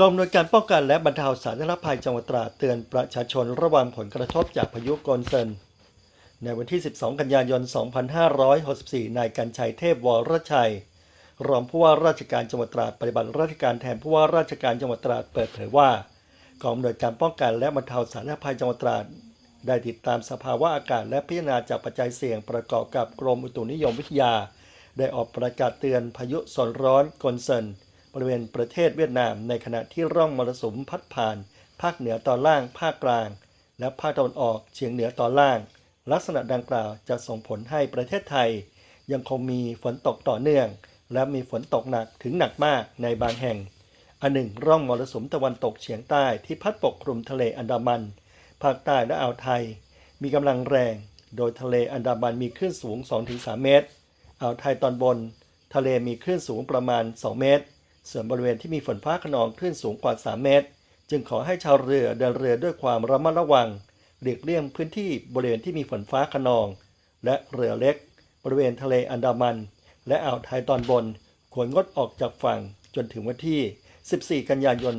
กองอำนวยการป้องกันและบรรเทาสาธารณภัยจังหวัดตราดเตือนประชาชนระวังผลกระทบจากพายุโกนเซิน ในวันที่ 12 กันยายน 2564 นายกันชัยเทพวรชัย รองผู้ว่าราชการจังหวัดตราดปฏิบัติราชการแทนผู้ว่าราชการจังหวัดตราดเปิดเผยว่ากองอำนวยการป้องกันและบรรเทาสาธารณภัยจังหวัดตราดได้ติดตามสภาวะอากาศและพิจารณาจากปัจจัยเสี่ยงประกอบกับกรมอุตุนิยมวิทยา ได้ออกประกาศเตือนพายุโซนร้อนกนเซิน บริเวณประเทศเวียดนาม ในขณะที่ร่องมรสุมพัดผ่าน ภาคเหนือตอนล่าง ภาคกลาง และภาคตะวันออกเฉียงเหนือตอนล่าง ลักษณะดังกล่าวจะส่งผลให้ประเทศไทย ยังคงมีฝนตกต่อเนื่อง และมีฝนตกหนักถึงหนักมากในบางแห่ง อันหนึ่ง ร่องมรสุมตะวันตกเฉียงใต้ที่พัดปกคลุมทะเลอันดามัน ภาคใต้และอ่าวไทย มีกำลังแรง โดยทะเลอันดามันมีคลื่นสูง 2-3 เมตรอ่าวไทยตอนบน ทะเลมีคลื่นสูงประมาณ 2 เมตร ส่วนบริเวณที่มีฝนฟ้าขนองคลื่นสูงกว่า 3 เมตร จึงขอให้ชาวเรือเดินเรือด้วยความระมัดระวังหลีกเลี่ยงพื้นที่บริเวณที่มีฝนฟ้าขนอง และเรือเล็ก บริเวณทะเลอันดามัน และอ่าวไทยตอนบน ควรงดออกจากฝั่งจนถึงวันที่ 14 กันยายน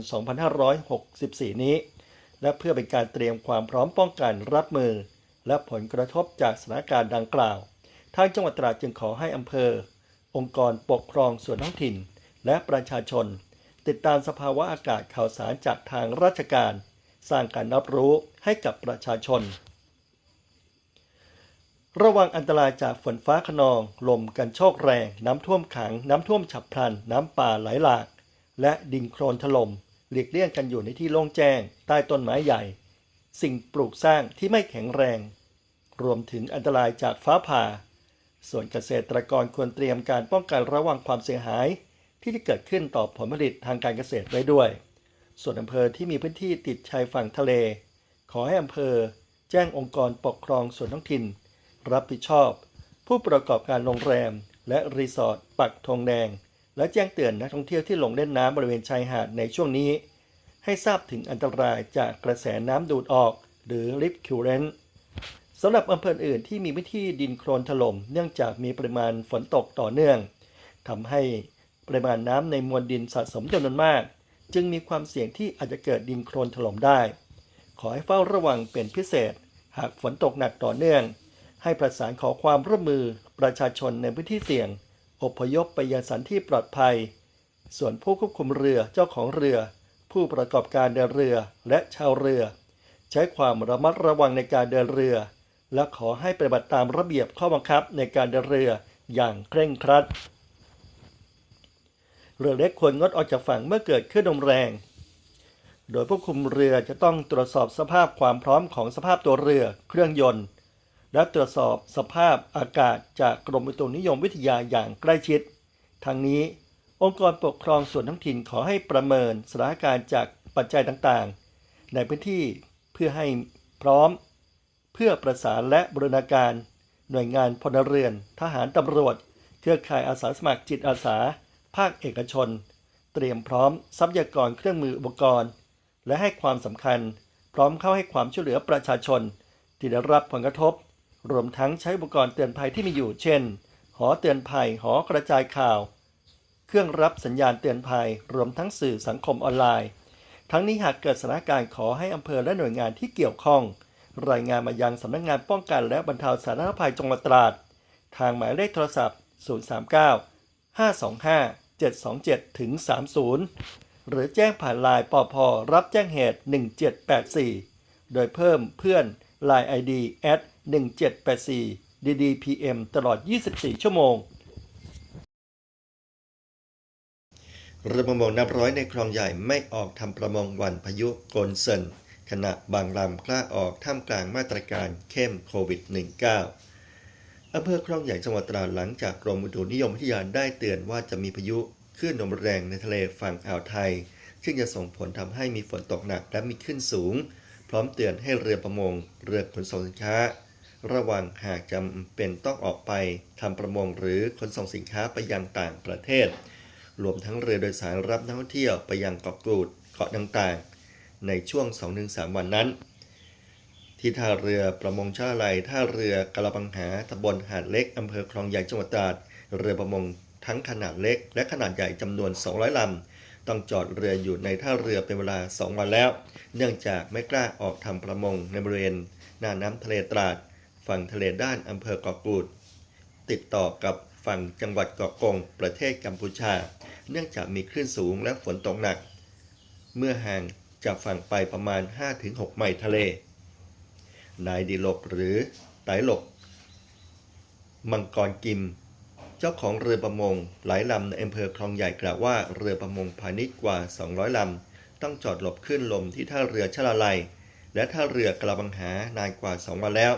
2564 นี้ และเพื่อเป็นการเตรียมความพร้อมป้องกันรับมือ และผลกระทบจากสถานการณ์ดังกล่าว ทางจังหวัดตราดจึงขอให้อำเภอ องค์กรปกครองส่วนท้องถิ่น และประชาชน ติดตามสภาวะอากาศข่าวสารจากทางราชการ สร้างการรับรู้ให้กับประชาชน ระวังอันตรายจากฝนฟ้าขนอง ลมกันโชกแรง น้ำท่วมขัง น้ำท่วมฉับพลัน น้ำป่าไหลหลาก และดินโคลนถล่มหลีกเลี่ยงกันอยู่ในที่โล่งแจ้ง ใต้ต้นไม้ใหญ่ สิ่งปลูกสร้างที่ไม่แข็งแรง รวมถึงอันตรายจากฟ้าผ่า ส่วนเกษตรกรควรเตรียมการป้องกันระวังความเสียหาย ที่จะเกิดขึ้นต่อผลผลิตทางการเกษตรไว้ด้วย ส่วนอำเภอที่มีพื้นที่ติดชายฝั่งทะเล ขอให้อำเภอ แจ้งองค์กรปกครองส่วนท้องถิ่น รับผิดชอบ ผู้ประกอบการโรงแรม และรีสอร์ทปักธงแดง และแจ้งเตือนนักท่องเที่ยวที่ลงเล่นน้ำบริเวณชายหาดในช่วงนี้ ให้ทราบถึงอันตรายจากกระแสน้ำดูดออก หรือ Rip Current สำหรับอำเภออื่นที่มีพื้นที่ดินโคลนถล่มเนื่องจากมีปริมาณฝนตกต่อเนื่องทำให้ ปริมาณน้ำในมวลดินสะสมจำนวนมาก จึงมีความเสี่ยงที่อาจจะเกิดดินโคลนถล่มได้ ขอให้เฝ้าระวังเป็นพิเศษ หากฝนตกหนักต่อเนื่อง ให้ประสานขอความร่วมมือประชาชนในพื้นที่เสี่ยง อพยพไปยังสถานที่ปลอดภัย ส่วนผู้ควบคุมเรือเจ้าของเรือ ผู้ประกอบการเดินเรือและชาวเรือ ใช้ความระมัดระวังในการเดินเรือ และขอให้ปฏิบัติตามระเบียบข้อบังคับในการเดินเรืออย่างเคร่งครัด เรือเล็กควรงดออกจากฝั่งเมื่อเกิดคลื่นลมแรง โดยผู้คุมเรือจะต้องตรวจสอบสภาพความพร้อมของสภาพตัวเรือ เครื่องยนต์ และตรวจสอบสภาพอากาศจากกรมอุตุนิยมวิทยาอย่างใกล้ชิด ทั้งนี้ องค์กรปกครองส่วนท้องถิ่นขอให้ประเมินสถานการณ์จากปัจจัยต่างๆ ในพื้นที่เพื่อให้พร้อม เพื่อประสานและบรณาการ หน่วยงานพลเรือน ทหารตำรวจ เครือข่ายอาสาสมัครจิตอาสา ภาคเอกชน เตรียมพร้อมทรัพยากรเครื่องมืออุปกรณ์ และให้ความสำคัญ พร้อมเข้าให้ความช่วยเหลือประชาชน ที่ได้รับผลกระทบ รวมทั้งใช้อุปกรณ์เตือนภัยที่มีอยู่ เช่น หอเตือนภัย หอกระจายข่าว เครื่องรับสัญญาณเตือนภัย รวมทั้งสื่อสังคมออนไลน์ ทั้งนี้หากเกิดสถานการณ์ขอให้อำเภอและหน่วยงานที่เกี่ยวข้อง รายงานมายังสำนักงานป้องกันและบรรเทาสาธารณภัยจังหวัดตราด ทางหมายเลขโทรศัพท์ 039 525 727 ถึง 30 หรือแจ้งผ่านไลน์ปอพรับแจ้งเหตุ 1784 โดยเพิ่มเพื่อน Line ID at 1784 ddpm ตลอด 24 ชั่วโมงเรือประมงนับร้อยในคลองใหญ่ไม่ออกทำประมงวันพายุโกนเซินขณะบางลำกล้าออกท่ามกลางมาตรการเข้มโควิด -19 อำเภอคลองใหญ่จังหวัดตราดหลังจากกรมอุตุนิยมวิทยาได้เตือนว่าจะมีพายุคลื่นลมแรงในทะเลฝั่งอ่าวไทย ซึ่งจะส่งผลทำให้มีฝนตกหนักและมีคลื่นสูง พร้อมเตือนให้เรือประมง เรือขนส่งสินค้า ระวังหากจำเป็นต้องออกไปทำประมงหรือขนส่งสินค้าไปยังต่างประเทศ รวมทั้งเรือโดยสารรับนักท่องเที่ยวไปยังเกาะกูดเกาะต่างๆ ในช่วง 2-3 วันนั้น ที่ท่าเรือประมงชาไลท่าเรือกระปังหาตำบลหาดเล็กอำเภอคลองใหญ่จังหวัดตราดเรือประมงทั้งขนาดเล็ก และขนาดใหญ่จำนวน 200 ลำ ต้องจอดเรืออยู่ในท่าเรือเป็นเวลา 2 วันแล้ว เนื่องจากไม่กล้าออกทำประมงในบริเวณหน้าน้ำทะเลตราด ฝั่งทะเลด้านอำเภอเกาะกูด ติดต่อกับฝั่งจังหวัดเกาะกง ประเทศกัมพูชา เนื่องจากมีคลื่นสูงและฝนตกหนัก เมื่อห่างจากฝั่งไปประมาณ 5-6 ไมล์ทะเล นายดิลกหรือไตหลก มังกรกิม เจ้าของเรือประมงหลายลำในอำเภอคลองใหญ่กล่าวว่าเรือประมงพาณิชย์กว่า 200 ลำ ต้องจอดหลบคลื่นลมที่ท่าเรือชลาลัย และท่าเรือกระบังหานานกว่า 2 วันแล้ว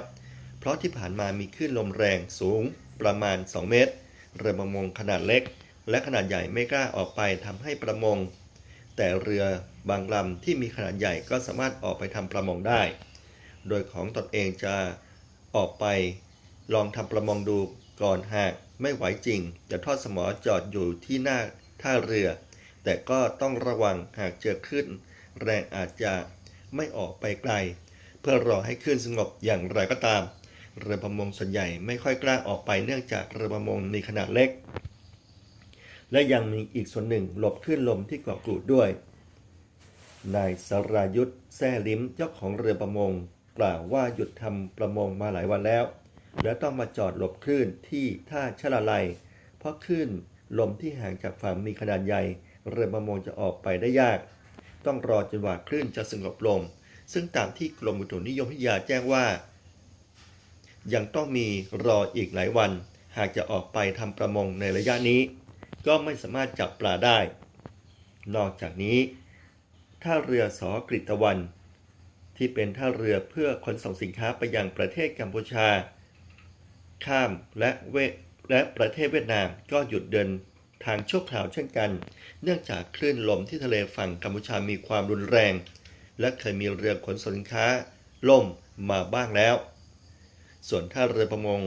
เพราะที่ผ่านมามีคลื่นลมแรงสูงประมาณ 2 เมตร เรือประมงขนาดเล็ก และขนาดใหญ่ไม่กล้าออกไปทำให้ประมง แต่เรือบางลำที่มีขนาดใหญ่ก็สามารถออกไปทำประมงได้ โดยของตนเองจะออกไป ลองทำประมงดูก่อนหากไม่ไหวจริง จะทอดสมอจอดอยู่ที่หน้าท่าเรือ แต่ก็ต้องระวังหากเจอคลื่นแรงอาจจะไม่ออกไปไกล เพื่อรอให้คลื่นสงบอย่างไรก็ตาม เรือประมงส่วนใหญ่ไม่ค่อยกล้าออกไปเนื่องจากเรือประมงมีขนาดเล็ก และยังมีอีกส่วนหนึ่งหลบคลื่นลมที่เกาะกูดด้วยนายสรายุทธแซ่ลิ้มเจ้าของเรือประมง กล่าวว่าหยุดทำประมงมาหลายวันแล้ว และต้องมาจอดหลบคลื่นที่ท่าชะลาลัยเพราะคลื่นลมที่ห่างจากฝั่งมีขนาดใหญ่ เรือประมงจะออกไปได้ยาก ต้องรอจนกว่าคลื่นจะสงบลง ซึ่งตามที่กรมอุตุนิยมวิทยาแจ้งว่า ยังต้องมีรออีกหลายวัน หากจะออกไปทำประมงในระยะนี้ ก็ไม่สามารถจับปลาได้ นอกจากนี้ท่าเรือสอกฤตตวัน ที่เป็นท่าเรือเพื่อขนส่งสินค้าไปยังประเทศกัมพูชา ข้ามและเวและประเทศเวียดนามก็หยุดเดินทางชั่วคราวเช่นกัน เนื่องจากคลื่นลมที่ทะเลฝั่งกัมพูชามีความรุนแรง และเคยมีเรือขนส่งสินค้า ล่มมาบ้างแล้ว ส่วนท่าเรือประมง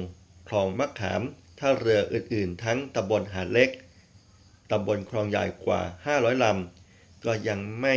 คลองมะขาม ท่าเรืออื่นๆ ทั้งตำบลหาดเล็กตำบลคลองใหญ่กว่า 500 ลำ ก็ยังไม่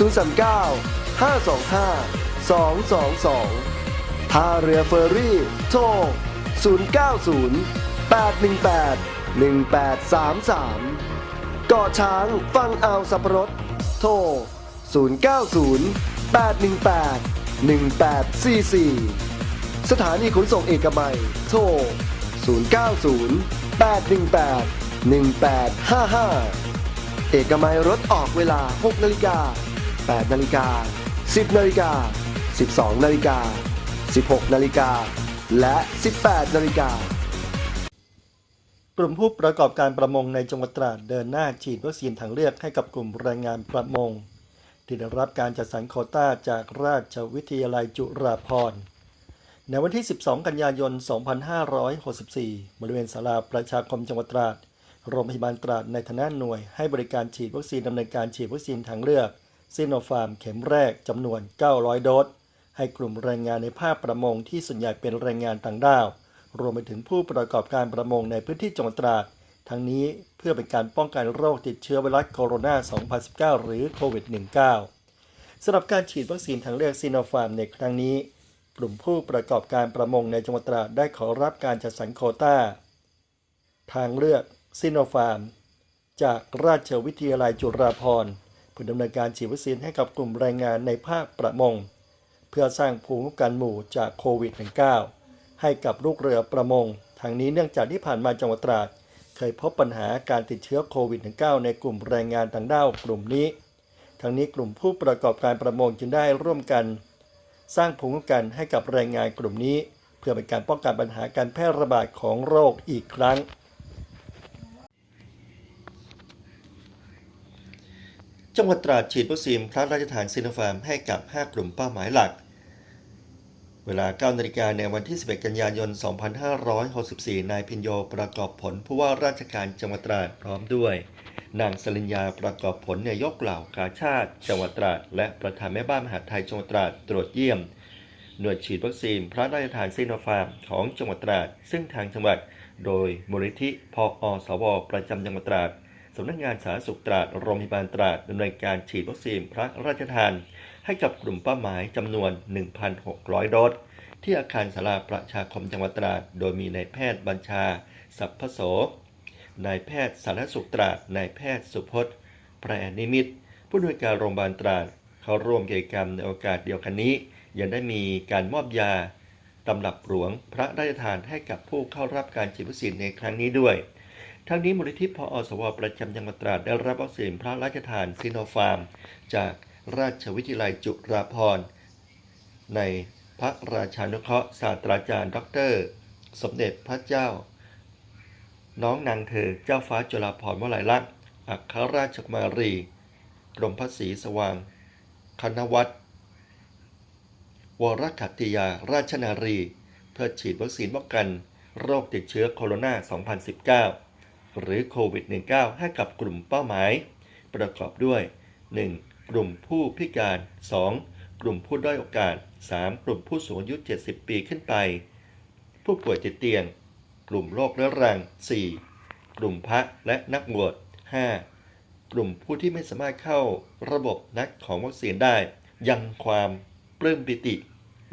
039 525 222 ท่าเรือเฟอร์รี่ โทร 090 818 1833 เกาะช้างฟังอ่าวสับปะรด โทร 090 818 1844 สถานีขนส่งเอกมัย โทร 090 818 1855 เอกมัยรถออกเวลา 6 นาฬิกา 8นาฬิกา 10นาฬิกา 12นาฬิกา 16นาฬิกา และ 18นาฬิกากลุ่มผู้ประกอบการประมงในจังหวัดตราดเดินหน้าฉีดวัคซีนทางเลือกให้กับกลุ่มแรงงานประมง ที่ได้รับการจัดสรรโคต้าจากราชวิทยาลัยจุฬาภรณ์ในวันที่ 12 กันยายน 2564 บริเวณศาลาประชาคมจังหวัดตราด โรงพยาบาลตราดในฐานะหน่วยให้บริการฉีดวัคซีนดำเนินการฉีดวัคซีนทางเลือก ซีโนฟาร์มเข็มแรกจำนวน 900 โดส ให้กลุ่มแรงงานในภาคประมงที่ส่วนใหญ่เป็นแรงงานต่างด้าว รวมไปถึงผู้ประกอบการประมงในพื้นที่จังหวัดตราด ทั้งนี้เพื่อเป็นการป้องกันโรคติดเชื้อไวรัสโคโรนา 2019 หรือโควิด -19 สำหรับการฉีดวัคซีนทางเลือกซีโนฟาร์มในครั้งนี้ กลุ่มผู้ประกอบการประมงในจังหวัดตราดได้ขอรับการจัดสรรโคต้า ทางเลือกซีโนฟาร์มจากราชวิทยาลัยจุฬาภรณ์ พื่อดำเนินการฉีดวัคซีนให้กับกลุ่มแรงงานในภาคประมง เพื่อสร้างภูมิคุ้มกันหมู่จากโควิด -19 ให้กับลูกเรือประมง ทางนี้เนื่องจากที่ผ่านมาจังหวัดตราด เคยพบปัญหาการติดเชื้อโควิด -19 ในกลุ่มแรงงานต่างด้าวกลุ่มนี้ ทางนี้กลุ่มผู้ประกอบการประมงจึงได้ร่วมกัน สร้างภูมิคุ้มกันให้กับแรงงานกลุ่มนี้ เพื่อเป็นการป้องกันปัญหาการแพร่ระบาดของโรคอีกครั้ง จังหวัดตราดฉีดวัคซีนพระราชทานซิโนฟาร์มให้กับ 5 กลุ่มเป้าหมายหลักเวเวลา 9 นาฬิกาในวันที่ 11 กันยายน 2564 นายพินโยประกอบผลผู้ว่าราชการจังหวัดตราดพร้อมด้วย นางสลิญญาประกอบผลนายกเหล่ากาชาติ จังหวัดตราดและประธานแม่บ้านมหาไทยจังหวัดตราดตรวจเยี่ยม หน่วยฉีดวัคซีนพระราชทานซีโนฟาร์มของจังหวัดตราดซึ่งทางจังหวัด โดยมูลนิธิพออสวประจำจังหวัดตราดำนักงานสาธารณสุขตราดโรงพยาบาลตราดดำเนินการฉีดวัคซีนพระราชทาน ให้กับกลุ่มเป้าหมายจำนวน 1,600 โดสที่อาคารสาราประชาคมจังหวัดตราด โดยมีนายแพทย์บัญชา สัพพโส นายแพทย์สาธารณสุขตราด นายแพทย์สุพจน์แปรนิมิตรผู้อำนวยการโรงพยาบาลตราด เขาร่วมกิจกรรมในโอกาสเดียวกันนี้ ยังได้มีการมอบยาตำรับหลวงพระราชทานให้กับผู้เข้ารับการฉีดวัคซีนในครั้งนี้ด้วย ทั้งนี้มูลนิธิพออสว ประจำจังหวัดตราดได้รับวัคซีนพระราชทานซิโนฟาร์ม จากราชวิทยาลัยจุฬาภรณ์ ในพระราชานุเคราะห์ศาสตราจารย์ ดร สมเด็จพระเจ้า น้องนางเธอเจ้าฟ้าจุฬาภรณ์วลัยลักษณ์อัครราชกุมารี กรมพระศรีสว่าง คณวัฒน์วรขัตติยาราชนารี เพื่อฉีดวัคซีนป้องกัน โรคติดเชื้อโคโรนา 2019 หรือโควิด -19 ให้กับกลุ่มเป้าหมาย ประกอบด้วย 1. กลุ่มผู้พิการ 2. กลุ่มผู้ด้อยโอกาส 3. กลุ่มผู้สูงอายุ 70 ปีขึ้นไป ผู้ป่วยติดเตียง กลุ่มโรคเรื้อรัง 4. กลุ่มพระและนักบวช 5. กลุ่มผู้ที่ไม่สามารถเข้าระบบนัดของวัคซีนได้ ยังความปลื้มปิติ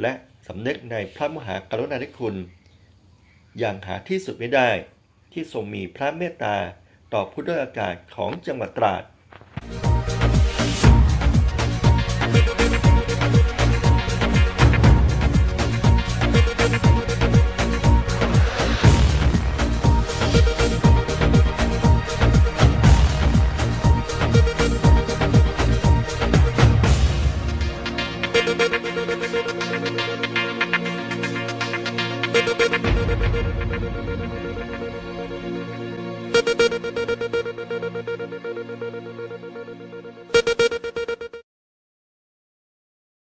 และสำนึกในพระมหากรุณาธิคุณ อย่างหาที่สุดไม่ได้ ที่ทรงมีพระเมตตาต่อผู้ด้อยโอกาสของจังหวัดตราด